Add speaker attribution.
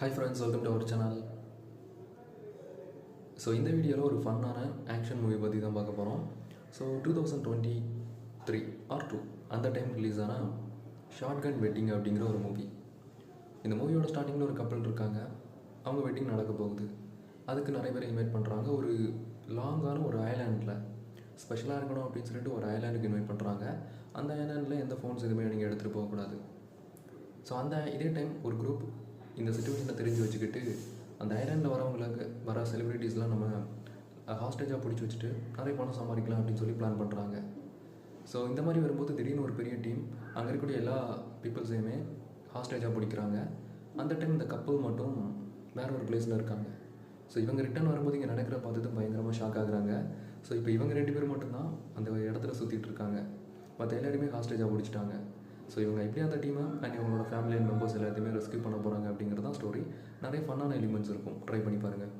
Speaker 1: Hi friends welcome to our channel so இந்த வீடியோவில் ஒரு ஃபன்னான ஆக்ஷன் மூவி பற்றி தான் பார்க்க போகிறோம் so two thousand twenty three or two அந்த டைம் ரிலீஸ் ஆன ஷார்ட் கன் வெட்டிங் அப்படிங்கிற ஒரு மூவி இந்த மூவியோட ஸ்டார்டிங்கில் ஒரு கப்பல் இருக்காங்க. அவங்க வெட்டிங் நடக்க போகுது. அதுக்கு நிறைய பேர் இன்வைட் பண்ணுறாங்க ஒரு லாங்கான ஒரு ஐலாண்டில் ஸ்பெஷலாக இருக்கணும் அப்படின்னு சொல்லிட்டு ஒரு ஐலாண்டுக்கு இன்வைட் பண்ணுறாங்க அந்த ஐலாண்டில் எந்த ஃபோன்ஸ் எதுவுமே நீங்கள் எடுத்துகிட்டு போகக்கூடாது. ஸோ அந்த இதே டைம் ஒரு குரூப் இந்த சுச்சுவேஷனை தெரிஞ்சு வச்சுக்கிட்டு அந்த ஐலாண்டில் வரவங்களுக்கு வர செலிப்ரிட்டிஸ்லாம் நம்ம ஹாஸ்டேஜாக பிடிச்சி வச்சுட்டு நிறைய பணம் சம்பாதிக்கலாம் அப்படின்னு சொல்லி பிளான் பண்ணுறாங்க ஸோ இந்த மாதிரி வரும்போது திடீர்னு ஒரு பெரிய டீம் அங்கே இருக்கக்கூடிய எல்லா பீப்புள்ஸையுமே ஹாஸ்டேஜாக பிடிக்கிறாங்க. அந்த டைம் இந்த கப்பல் மட்டும் வேற ஒரு பிளேஸில் இருக்காங்க. ஸோ இவங்க ரிட்டர்ன் வரும்போது இங்கே நடக்கிற பார்த்துட்டு பயங்கரமாக ஷாக் ஆகுறாங்க. ஸோ இப்போ இவங்க ரெண்டு பேர் மட்டும்தான் அந்த இடத்துல சுற்றிட்டு இருக்காங்க. மற்ற எல்லாருமே ஹாஸ்டேஜாக பிடிச்சிட்டாங்க. ஸோ இவங்க எப்படி அந்த டீமை அண்ட் இவங்களோட ஃபேமிலி அண்ட் மெம்பர்ஸ் எல்லாத்தையுமே ரெஸ்க்யூ பண்ண போகிறாங்க அப்படிங்கிறது தான் ஸ்டோரி நிறைய ஃபன்னான எலிமெண்ட்ஸ் இருக்கும். ட்ரை பண்ணி பாருங்கள்